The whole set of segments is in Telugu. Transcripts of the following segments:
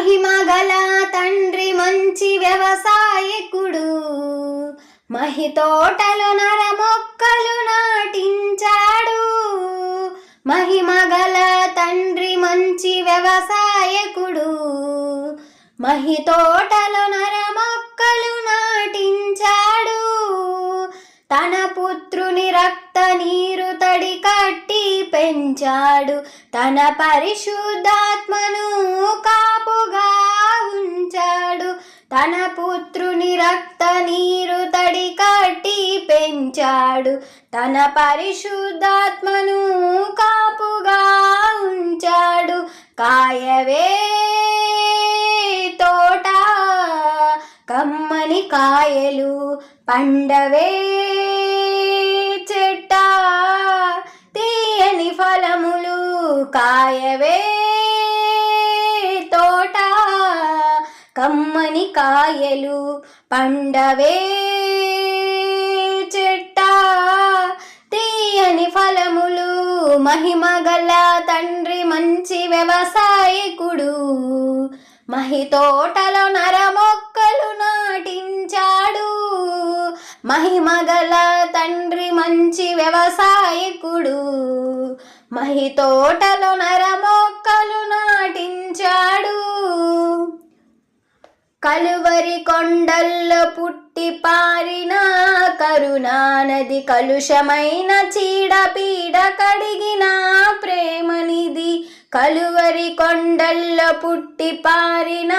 మహిమ గల తండ్రి మంచి వ్యవసాయకుడు. మహి తోటలు నర మొక్కలు నాటించాడు. మహిమ గల తండ్రి మంచి వ్యవసాయకుడు. మహి తోటలు నర మొక్కలు నాటించాడు. తన పుత్రుని రక్త నీరు తడి కట్టి పెంచాడు. తన పరిశుద్ధాత్మను కాపుగా ఉంచాడు. తన పుత్రుని రక్త నీరు తడి కట్టి పెంచాడు. తన పరిశుద్ధాత్మను కాపుగా ఉంచాడు. కాయవే తోట కమ్మని కాయలు పండవే కాయవే తోట కమ్మని కాయలు పండవే చెట్ట. తీయని ఫలములు మహిమ గల తండ్రి మంచి వ్యవసాయకుడు. మహి తోటలో నర మొక్కలు నాటించాడు. మహిమ గల తండ్రి మంచి వ్యవసాయకుడు. మహి తోటలో నర మొక్కలు నాటించాడు. కలువరి కొండల్లో పుట్టి పారిన కరుణానది కలుషమైన చీడపీడ కడిగిన ప్రేమనిది కలువరి కొండల్లో పుట్టి పారిన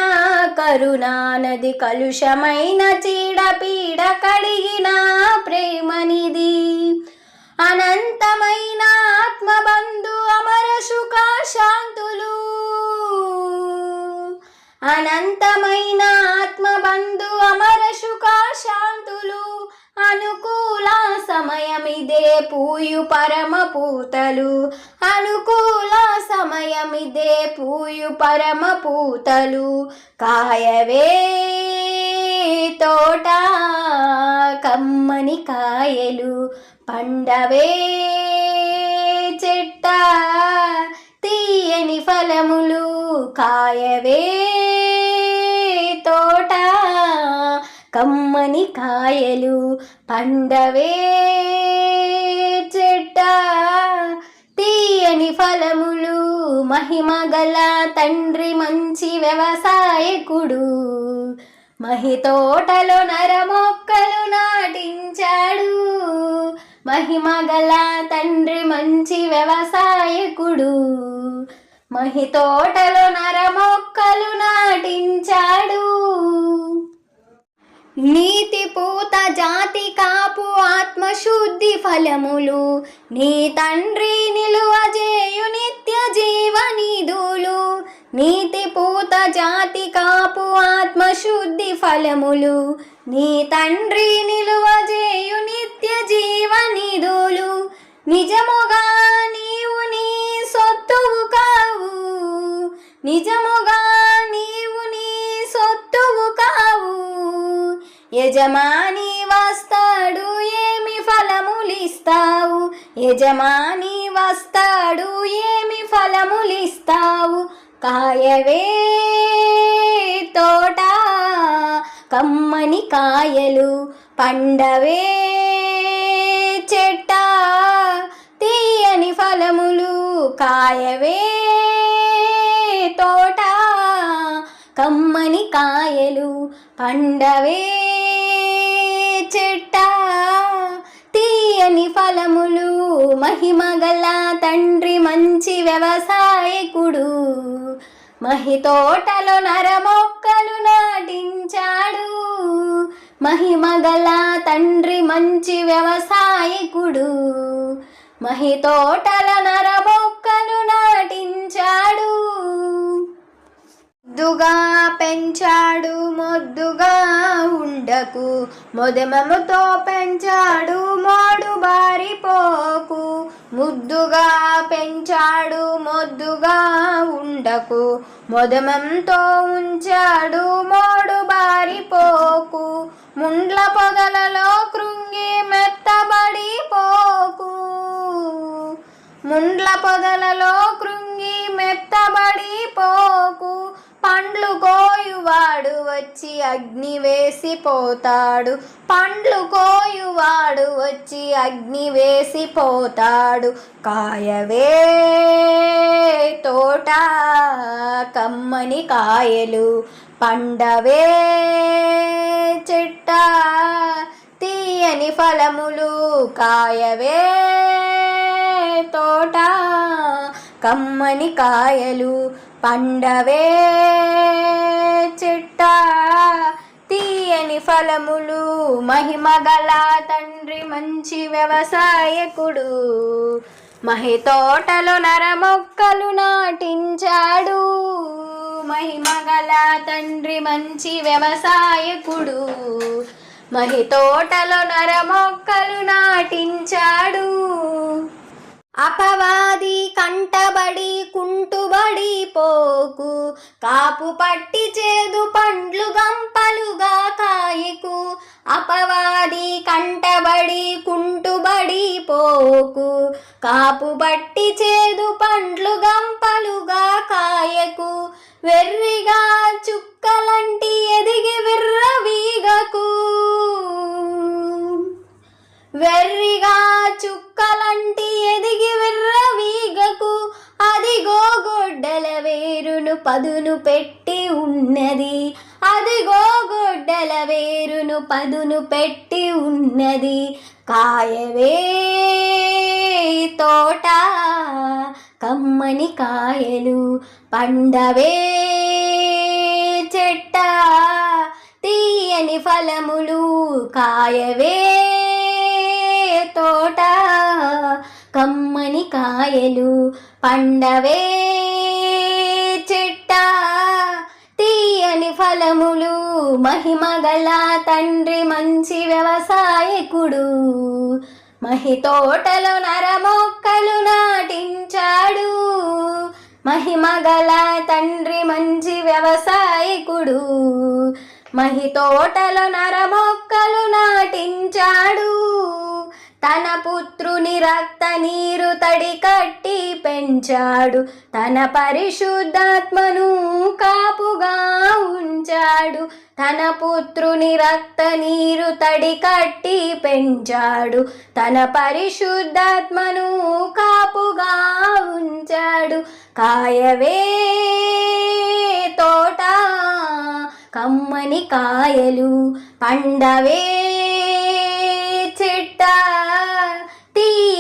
కరుణానది కలుషమైన చీడపీడ కడిగిన ప్రే అనంతమైన ఆత్మబంధు అమర శాంతులు అనుకూల సమయమిదే పూయు పరమ పూతలు. అనుకూల సమయమిదే పూయు పరమ పూతలు. కాయవే తోట కమ్మని కాయలు. పండవే చెట్ట తీయని ఫలములు. కాయవే కమ్మని కాయలు పండవే చెట్ట తీయని ఫలములు మహిమ గల తండ్రి మంచి వ్యవసాయకుడు. మహి తోటలో నర మొక్కలు నాటించాడు. మహిమ గల తండ్రి మంచి వ్యవసాయకుడు. మహి తోటలో నర మొక్కలు నాటించాడు. నీతి పూత జాతి కాపు ఆత్మశుద్ధి ఫలములు. నీ తండ్రి నిలువజేయు నిత్య జీవనిధులు నీతి పూత జాతి కాపు ఆత్మశుద్ధి ఫలములు. నీ తండ్రి నిలువజేయు నిత్య జీవనిధులు నిజముగా నీవు నీ సొత్తువు కావు. నిజముగా యజమాని వస్తాడు ఏమి ఫలములిస్తావు? యజమాని వస్తాడు ఏమి ఫలములిస్తావు? కాయవే తోట కమ్మని కాయలు పండవే చెట్ట తీయని ఫలములు కాయవే తోట. కమ్మని కాయలు పండవే చెట్ట. తీయని ఫలములు మహిమ గల తండ్రి మంచి వ్యవసాయకుడు. మహి తోటలో నరమొక్కలు నాటించాడు. మహిమ గల తండ్రి మంచి వ్యవసాయకుడు. మహి తోటల నరమొక్కలు నాటించాడు. ముద్దుగా పెంచాడు మొద్దుగా ఉండకు. మొదమముతో పెంచాడు మోడు బారిపోకు. ముద్దుగా పెంచాడు మొద్దుగా ఉండకు. మొదమంతో ఉంచాడు మోడు బారిపోకు. ముండ్ల పొదలలో కృంగి మెత్తబడిపోకు ముండ్ల పొదలలో కృంగి మెత్తబడిపోకు కోయువాడు వచ్చి అగ్ని వేసిపోతాడు. పండ్లు కోయువాడు వచ్చి అగ్ని వేసిపోతాడు. కాయవే తోట కమ్మని కాయలు పండవే చెట్ట తీయని ఫలములు కాయవే తోట కమ్మని కాయలు పండవే చిట్ట తీయని ఫలములు మహిమగల తండ్రి మంచి వ్యవసాయకుడు. మహి తోటలో నర మొక్కలు నాటించాడు మహిమగల తండ్రి మంచి వ్యవసాయకుడు. మహి తోటలో నర మొక్కలు నాటించాడు. అపవాది కంటబడి కుంటుబడి పోకు. కాపు పట్టి చేదు పండ్లు గంపలుగా కాయకు. అపవాది కంటబడి కుంటుబడి పోకు. కాపు పట్టి చేదు పండ్లు గంపలుగా కాయకు. వెర్రిగా చుక్కలంటి ఎదిగి విర్రవీగకు. వెర్రిగా చుక్కలంటి ఎదిగి విర్రవీగకు అదిగో గొడ్డల వేరును పదును పెట్టి ఉన్నది. అదిగో గొడ్డల వేరును పదును పెట్టి ఉన్నది. కాయవే తోట కమ్మని కాయలు పండవే చెట్ట తీయని ఫలములు కాయవే తోట కమ్మని కాయలు పండవే చెట్ట. తీయని ఫలములు మహిమగల తండ్రి మంచి వ్యవసాయకుడు. మహి తోటలో నర మొక్కలు నాటించాడు మహిమగల తండ్రి మంచి వ్యవసాయకుడు. మహి తోటలో నర మొక్కలు నాటించాడు. తన పుత్రుని రక్త నీరు తడి కట్టి పెంచాడు. తన పరిశుద్ధాత్మను కాపుగా ఉంచాడు. తన పుత్రుని రక్త నీరు తడి కట్టి పెంచాడు. తన పరిశుద్ధాత్మను కాపుగా ఉంచాడు. కాయవే తోట కమ్మని కాయలు పండవే చిట్ట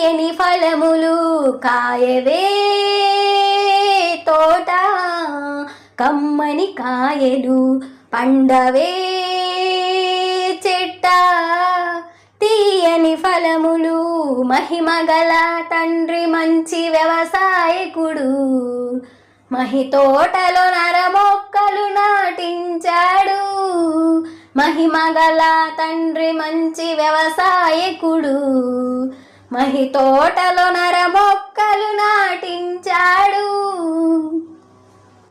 తీయని ఫలములు కాయవే. తోట కమ్మని కాయలు పండవే. చెట్ట తీయని ఫలములు మహిమ గల తండ్రి మంచి వ్యవసాయకుడు. మహి తోటలో నర మొక్కలు నాటించాడు. మహిమ గల తండ్రి మంచి వ్యవసాయకుడు. మహి తోటలో నరమొక్కలు నాటించాడు.